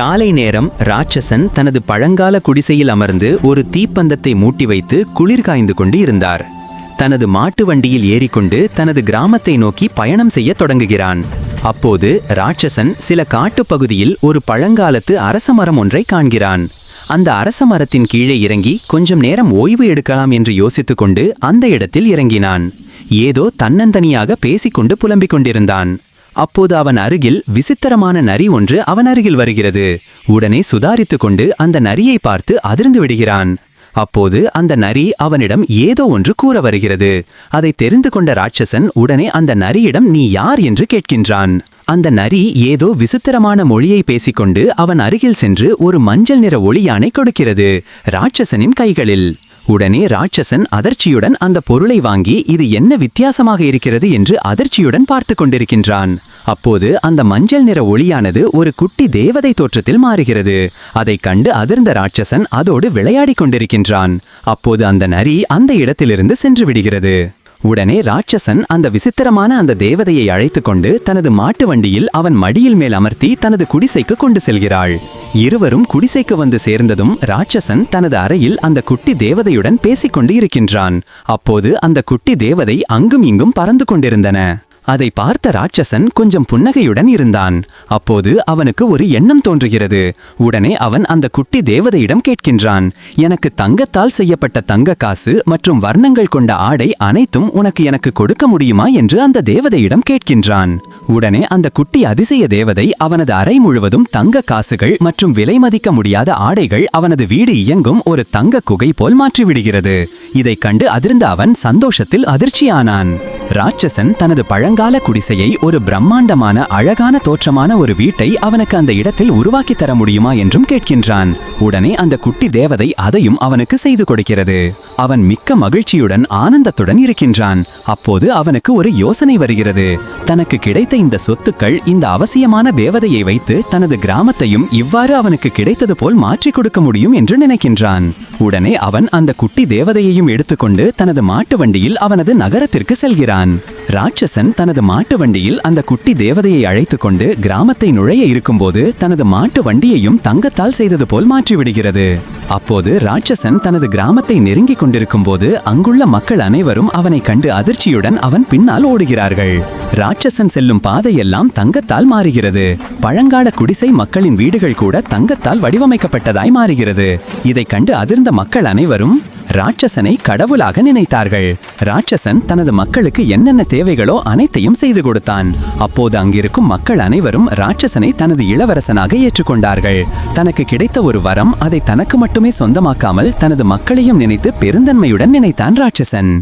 காலை நேரம் ராட்சசன் தனது பழங்கால குடிசையில் அமர்ந்து ஒரு தீப்பந்தத்தை மூட்டி வைத்து குளிர் காய்ந்து கொண்டு இருந்தார். தனது மாட்டு வண்டியில் ஏறிக்கொண்டு தனது கிராமத்தை நோக்கி பயணம் செய்ய தொடங்குகிறான். அப்போது ராட்சசன் சில காட்டுப்பகுதியில் ஒரு பழங்காலத்து அரச மரம் ஒன்றை காண்கிறான். அந்த அரச மரத்தின் கீழே இறங்கி கொஞ்சம் நேரம் ஓய்வு எடுக்கலாம் என்று யோசித்துக்கொண்டு அந்த இடத்தில் இறங்கினான். ஏதோ தன்னந்தனியாக பேசிக்கொண்டு புலம்பிக் கொண்டிருந்தான். அப்போது அவன் அருகில் விசித்திரமான நரி ஒன்று அவன் அருகில் வருகிறது. உடனே சுதாரித்து கொண்டு அந்த நரியை பார்த்து அதிர்ந்து விடுகிறான். அப்போது அந்த நரி அவனிடம் ஏதோ ஒன்று கூற வருகிறது. அதை தெரிந்து கொண்ட ராட்சசன் உடனே அந்த நரியிடம் நீ யார்? என்று கேட்கின்றான். அந்த நரி ஏதோ விசித்திரமான மொழியை பேசிக்கொண்டு அவன் அருகில் சென்று ஒரு மஞ்சள் நிற ஒளியானை கொடுக்கிறது ராட்சசனின் கைகளில். உடனே ராட்சசன் அதிர்ச்சியுடன் அந்த பொருளை வாங்கி இது என்ன வித்தியாசமாக இருக்கிறது என்று அதிர்ச்சியுடன் பார்த்து கொண்டிருக்கின்றான். அப்போது அந்த மஞ்சள் நிற ஒளியானது ஒரு குட்டி தேவதை தோற்றத்தில் மாறுகிறது. அதைக் கண்டு அதிர்ந்த ராட்சசன் அதோடு விளையாடிக் கொண்டிருக்கின்றான். அப்போது அந்த நரி அந்த இடத்திலிருந்து சென்று விடுகிறது. உடனே ராட்சசன் அந்த விசித்திரமான அந்த தேவதையை அழைத்துக்கொண்டு தனது மாட்டு வண்டியில் அவன் மடியில் மேல் அமர்த்தி தனது குடிசைக்கு கொண்டு செல்கிறாள். இருவரும் குடிசைக்கு வந்து சேர்ந்ததும் ராட்சசன் தனது அறையில் அந்த குட்டி தேவதையுடன் பேசிக்கொண்டு இருக்கின்றான். அப்போது அந்த குட்டி தேவதை அங்கும் இங்கும் பறந்து கொண்டிருந்தன. அதை பார்த்த ராட்சசன் கொஞ்சம் புன்னகையுடன் இருந்தான். அப்போது அவனுக்கு ஒரு எண்ணம் தோன்றுகிறது. உடனே அவன் அந்த குட்டி தேவதையிடம் கேட்கின்றான் எனக்கு தங்கத்தால் செய்யப்பட்ட தங்க காசு மற்றும் வர்ணங்கள் கொண்ட ஆடை அனைத்தும் உனக்கு எனக்கு கொடுக்க முடியுமா? என்று அந்த தேவதையிடம் கேட்கின்றான். உடனே அந்த குட்டி அதிசய தேவதை அவனது அறை முழுவதும் தங்க காசுகள் மற்றும் விலை மதிக்க முடியாத ஆடைகள் அவனது வீடு இயங்கும் ஒரு தங்க குகை போல் மாற்றிவிடுகிறது. இதைக் கண்டு அதிர்ந்த அவன் சந்தோஷத்தில் அதிர்ச்சியானான். ராட்சசன் தனது பழங்கால குடிசையை ஒரு பிரம்மாண்டமான அழகான தோற்றமான ஒரு வீட்டை அவனுக்கு அந்த இடத்தில் உருவாக்கி தர முடியுமா என்றும் கேட்கின்றான். உடனே அந்த குட்டி தேவதை அதையும் அவனுக்கு செய்து கொடுக்கிறது. அவன் மிக்க மகிழ்ச்சியுடன் ஆனந்தத்துடன் இருக்கின்றான். அப்போது அவனுக்கு ஒரு யோசனை வருகிறது. தனக்கு கிடைத்த இந்த சொத்துக்கள் இந்த அவசியமான தேவதையை வைத்து தனது கிராமத்தையும் இவ்வாறு அவனுக்கு கிடைத்தது போல் மாற்றிக் கொடுக்க முடியும் என்று நினைக்கின்றான். உடனே அவன் அந்த குட்டி தேவதையையும் எடுத்துக்கொண்டு தனது மாட்டு வண்டியில் அவனது நகரத்திற்கு செல்கிறான். ராட்சசன் தனது மாட்டு வண்டியில் அந்த குட்டி தேவதையை அழைத்துக்கொண்டு கிராமத்தை நுழைய இருக்கும்போது தனது மாட்டு வண்டியையும் தங்கத்தால் செய்தது போல் மாற்றிவிடுகிறது. அப்போது ராட்சசன் தனது கிராமத்தை நெருங்கிக் கொண்டிருக்கும் போது அங்குள்ள மக்கள் அனைவரும் அவனை கண்டு அதிர்ச்சியுடன் அவன் பின்னால் ஓடுகிறார்கள். ராட்சசன் செல்லும் பாதையெல்லாம் தங்கத்தால் மாறுகிறது. பழங்கால குடிசை மக்களின் வீடுகள் கூட தங்கத்தால் வடிவமைக்கப்பட்டதாய் மாறுகிறது. இதைக் கண்டு அதிர்ந்த மக்கள் அனைவரும் ராட்சசனை கடவுளாக நினைத்தார்கள். ராட்சசன் தனது மக்களுக்கு என்னென்ன தேவைகளோ அனைத்தையும் செய்து கொடுத்தான். அப்போது அங்கிருக்கும் மக்கள் அனைவரும் ராட்சசனை தனது இளவரசனாக ஏற்றுக்கொண்டார்கள். தனக்கு கிடைத்த ஒரு வரம் அதை தனக்கு மட்டுமே சொந்தமாக்காமல் தனது மக்களையும் நினைத்து பெருந்தன்மையுடன் நினைத்தான் ராட்சசன்.